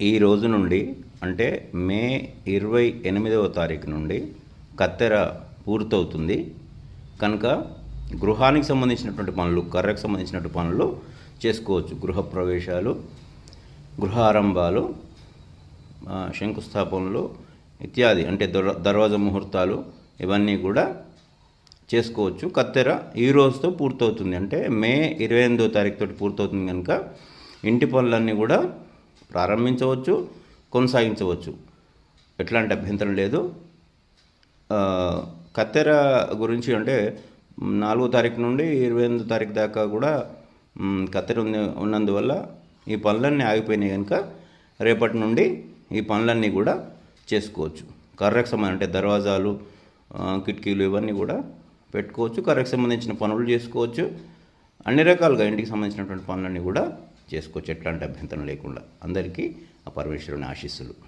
ఈ రోజు నుండి అంటే మే ఇరవై ఎనిమిదవ తారీఖు నుండి కత్తెర పూర్తవుతుంది. కనుక గృహానికి సంబంధించినటువంటి పనులు కర్రకు సంబంధించినటువంటి పనులు చేసుకోవచ్చు. గృహప్రవేశాలు గృహారంభాలు ఆ, శంకుస్థాపనలు ఇత్యాది అంటే దొర దర్వాజా ముహూర్తాలు ఇవన్నీ కూడా చేసుకోవచ్చు. కత్తెర ఈ రోజుతో పూర్తవుతుంది. అంటే మే ఇరవై ఎనిమిదో తారీఖు తోటి పూర్తవుతుంది కనుక ఇంటి పనులన్నీ కూడా ప్రారంభించవచ్చు కొనసాగించవచ్చు. ఎట్లాంటి అభ్యంతరం లేదు. కత్తెర గురించి అంటే నాలుగో తారీఖు నుండి ఇరవై ఎనిమిదో తారీఖు దాకా కూడా కత్తెర ఉంది ఉన్నందువల్ల ఈ పనులన్నీ ఆగిపోయినాయి కనుక రేపటి నుండి ఈ పనులన్నీ కూడా చేసుకోవచ్చు. కర్రకు సంబంధించి అంటే దర్వాజాలు కిటికీలు ఇవన్నీ కూడా పెట్టుకోవచ్చు. కర్రకు సంబంధించిన పనులు చేసుకోవచ్చు. అన్ని రకాలుగా ఇంటికి సంబంధించినటువంటి పనులన్నీ కూడా చేసుకోవచ్చు ఎట్లాంటి అభ్యంతరం లేకుండా అందరికీ ఆ పరమేశ్వరుని ఆశీస్సులు.